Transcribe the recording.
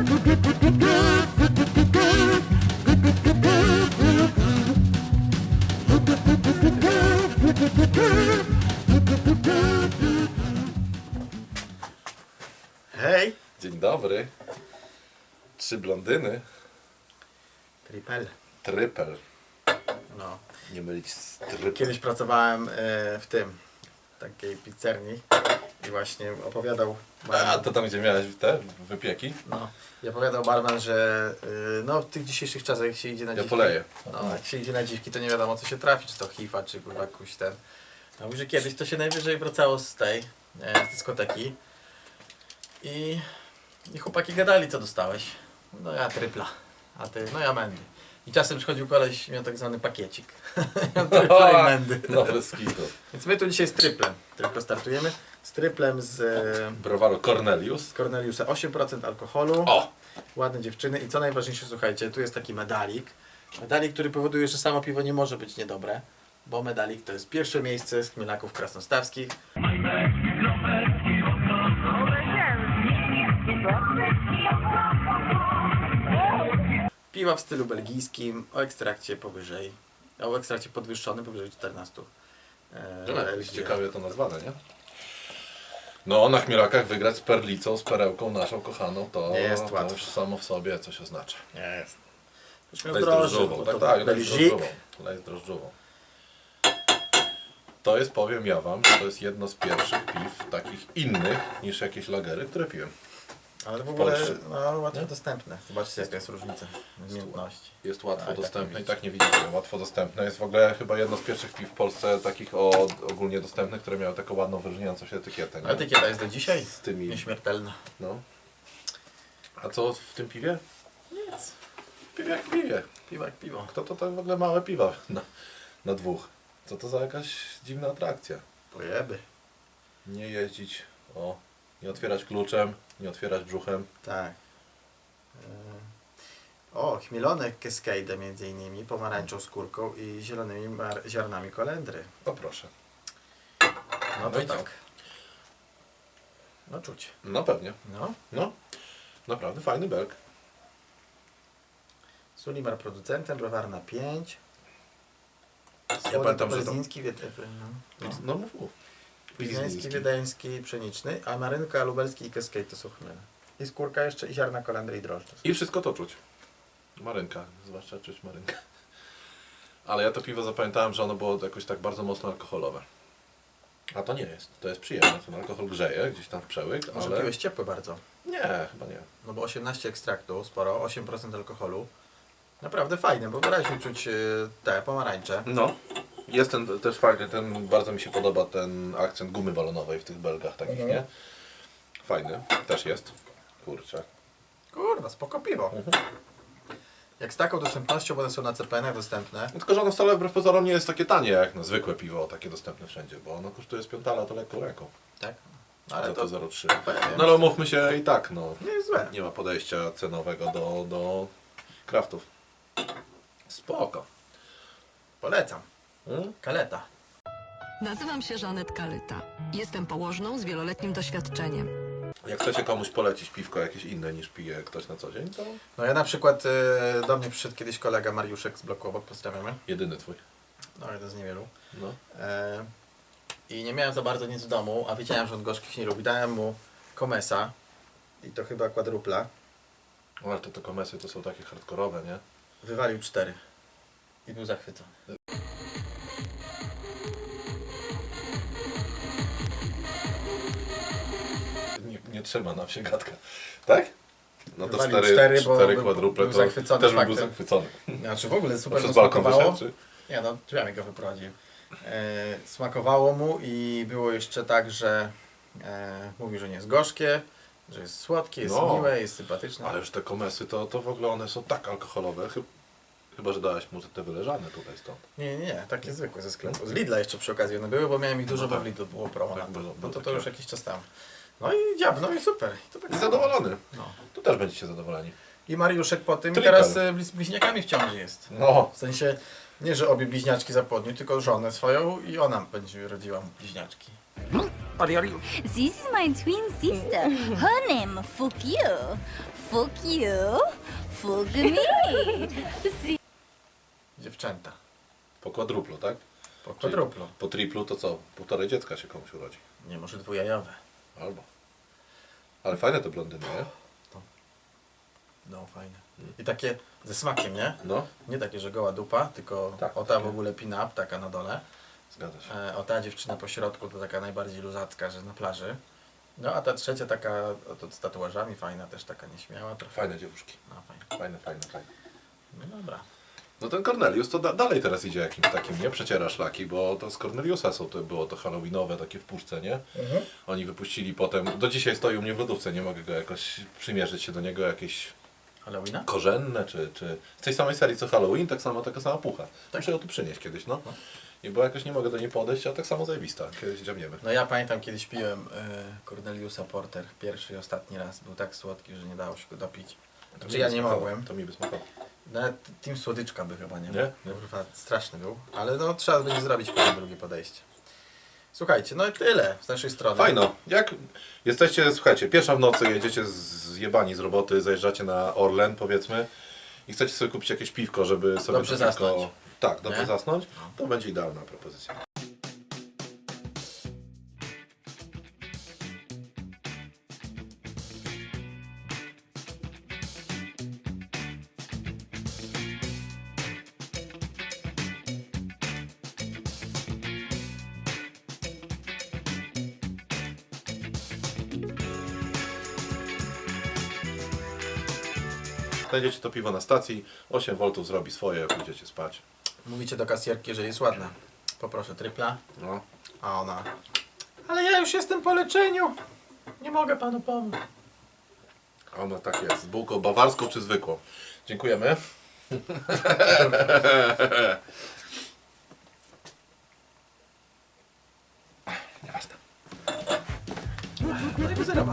Hej! Dzień dobry. Trzy blondyny. Tripel. Trypel. No. Nie mylić z trypel. Kiedyś pracowałem e, w tym, takiej pizzerni i właśnie opowiadał A barman, to tam gdzie miałeś te wypieki? no, i opowiadał barman, że y, no, w tych dzisiejszych czasach jak się idzie na Ja dziwki, poleję. no, jak się idzie na dziwki, to nie wiadomo co się trafi, czy to hifa, czy kurwa jakiś ten. A mówi, że kiedyś to się najwyżej wracało z tej, e, z dyskoteki i, i chłopaki gadali co dostałeś. No ja trypla, a ty, no ja mendy. I czasem przychodził koleś, miał tak zwany pakiecik. Miał trypla i mendy. No bez kitu. Więc my tu dzisiaj z tryplem. Tylko startujemy. Z tryplem z, e, Browaru Cornelius. Corneliusa 8% alkoholu. O! Ładne dziewczyny. I co najważniejsze, słuchajcie, tu jest taki medalik. Medalik, który powoduje, że samo piwo nie może być niedobre. Bo medalik to jest pierwsze miejsce z chmielaków krasnostawskich. Piwa w stylu belgijskim o ekstrakcie powyżej, o ekstrakcie podwyższonym powyżej 14. E, No, LG. ciekawie to nazwane, nie? No, na chmielakach wygrać z perlicą, z perełką naszą kochaną, to, Nie jest to już samo w sobie coś oznacza. Jest. Już miał Lej drożdży, drożdżową, tak, to tak, drożdżową. Drożdżową. To jest, powiem ja wam, że to jest jedno z pierwszych piw takich innych niż jakieś lagery, które piłem. Ale w ogóle Polsce. no, łatwo dostępne. Zobaczcie jaka jest różnica umiejętności. Jest łatwo Tak, dostępne nie i tak nie widzicie, łatwo dostępne. Jest w ogóle chyba jedno z pierwszych piw w Polsce takich o, ogólnie dostępnych, które miały taką ładną wyróżniającą się etykietę. Nie? Etykieta jest do dzisiaj Z tymi, nieśmiertelna. no. A co w tym piwie? Nic. Piwie jak piwie. Piwo jak piwo. Kto to tak w ogóle małe piwa na, na dwóch? Co to za jakaś dziwna atrakcja? Pojeby. Nie jeździć, o, nie otwierać kluczem, nie otwierać brzuchem. Tak. E, O, chmielone Cascade między innymi, pomarańczą skórką i zielonymi ziarnami kolendry. O proszę. No No to i co? tak. No czuć. No pewnie. No. No, naprawdę fajny belk. Sulimar producentem, browar na 5. Ja pamiętam, że to... Wied- no. no. No mów, mów. Pilźniński. wiedeński, pszeniczny, a marynka, lubelski i Cascade to są chmiele. I skórka jeszcze, i ziarna kolendry i drożdże. I wszystko to czuć. Marynka, zwłaszcza czuć marynkę. Ale ja to piwo zapamiętałem, że ono było jakoś tak bardzo mocno alkoholowe. A to nie jest. To jest przyjemne. Ten alkohol grzeje gdzieś tam w przełyk, Może ale... piłeś ciepłe bardzo. Nie, chyba nie. No bo 18 ekstraktu, sporo, 8% alkoholu. Naprawdę fajne, bo wyraźnie czuć y, te pomarańcze. No. Jest ten też fajny, ten, bardzo mi się podoba ten akcent gumy balonowej w tych belgach takich, Mhm. nie? Fajny, też jest. Kurczę. Kurwa, spoko piwo. Mhm. Jak z taką dostępnością, bo one są na CPN-ach dostępne. No tylko, że ono wcale wbrew pozorom nie jest takie tanie jak no, zwykłe piwo, takie dostępne wszędzie, bo ono kosztuje z piątala to lekko ręką. Tak. Ale to to 0,3. powiem, No ale umówmy się i tak, no. nie jest złe. Nie ma podejścia cenowego do, do kraftów. Spoko. Polecam. Hmm? Kaleta. Nazywam się Żanet Kalyta. Jestem położną z wieloletnim doświadczeniem. Jak chcecie komuś polecić piwko jakieś inne niż pije ktoś na co dzień, to No ja na przykład y, do mnie przyszedł kiedyś kolega Mariuszek z bloku obok, pozdrawiamy. jedyny twój. No jeden z niewielu. No. E, I nie miałem za bardzo nic w domu, a wiedziałem, że on gorzkich nie lubi. Dałem mu komesa. I to chyba kwadrupla. Ale to te komesy to są takie hardkorowe, nie? Wywalił cztery. I był zachwycony. Nie, trzyma nam się gadka. Tak? No to Wywalił cztery, cztery, cztery, bo był- kwadruple był to zachwycony też bym był faktem. zachwycony. Znaczy w ogóle super mu Przez balkon smakowało. wyszedł? Nie no, drzwiami go wyprowadziłem. E, smakowało mu i było jeszcze tak, że e, mówił, że nie jest gorzkie, że jest słodkie, jest No. miłe, jest sympatyczne. Ale już te komesy to, to w ogóle one są tak alkoholowe. Chyba, chyba że dałeś mu te wyleżane tutaj stąd. Nie, nie, nie, takie zwykłe ze sklepu. Z Lidla jeszcze przy okazji one były, bo miałem ich dużo, No bo tak. w Lidlu było promo Tak, na to. było- No było to, to takie. już jakiś czas temu. No i dziab, no i super. I, to tak I samo. zadowolony. No. Tu też będziecie zadowoleni. I Mariuszek po tym i Triple. teraz e, z bliźniakami w ciąży jest. No. W sensie, nie że obie bliźniaczki zapłodnił, tylko żonę swoją i ona będzie rodziła mu bliźniaczki. This is my twin sister. Her name Fuck you. Fuck you. Fuck me. Dziewczęta. Po kwadruplu, tak? Po Czyli kwadruplu. Po triplu to co? Półtorej dziecka się komuś urodzi. Nie, może dwujajowe. Albo. Ale fajne te blondyny, nie? No, fajne. I takie ze smakiem, nie? No, Nie takie, że goła dupa, tylko Tak, o ta takie. w ogóle pin-up, taka na dole. zgadza się. E, o ta dziewczyna po środku to taka najbardziej luzacka, że na plaży. No a ta trzecia taka o, to z tatuażami, fajna też taka nieśmiała. Trochę. Fajne dziewuszki. No, fajne. Fajne, fajne, fajne. No dobra. No ten Cornelius to da dalej teraz idzie jakimś takim, nie? Przeciera szlaki, bo to z Corneliusa są, to było to halloweenowe takie w puszce, nie? Oni wypuścili potem, do dzisiaj stoi u mnie w lodówce, nie mogę go jakoś przymierzyć się do niego, jakieś Halloweena? korzenne, czy, czy z tej samej serii co Halloween, tak samo taka sama pucha. Muszę ją tu przynieść kiedyś, no. I bo jakoś nie mogę do niej podejść, a tak samo zajebista. Kiedyś dziamniemy. No ja pamiętam kiedyś piłem y, Corneliusa Porter pierwszy i ostatni raz. Był tak słodki, że nie dało się go dopić. Czy mi ja by nie mogłem. To mi by smakowało. Nawet Team Słodyczka by chyba nie Nie? No, kurwa, straszny był. Ale no trzeba będzie zrobić potem drugie podejście. Słuchajcie, no i tyle z naszej strony. Fajno. Jak jesteście, słuchajcie, pierwsza w nocy jedziecie z- zjebani z roboty, zajeżdżacie na Orlen, powiedzmy, i chcecie sobie kupić jakieś piwko, żeby sobie Dobrze to zasnąć. Tak, dobrze Nie? zasnąć, to będzie idealna propozycja. Znajdziecie to piwo na stacji, 8 V zrobi swoje, pójdziecie spać. Mówicie do kasjerki, jeżeli jest ładna. Poproszę trypla. No. A ona. Ale ja już jestem po leczeniu. Nie mogę panu pomóc. A ona tak jest, z bułką bawarską czy zwykłą. Dziękujemy. Nieważne. No, ma.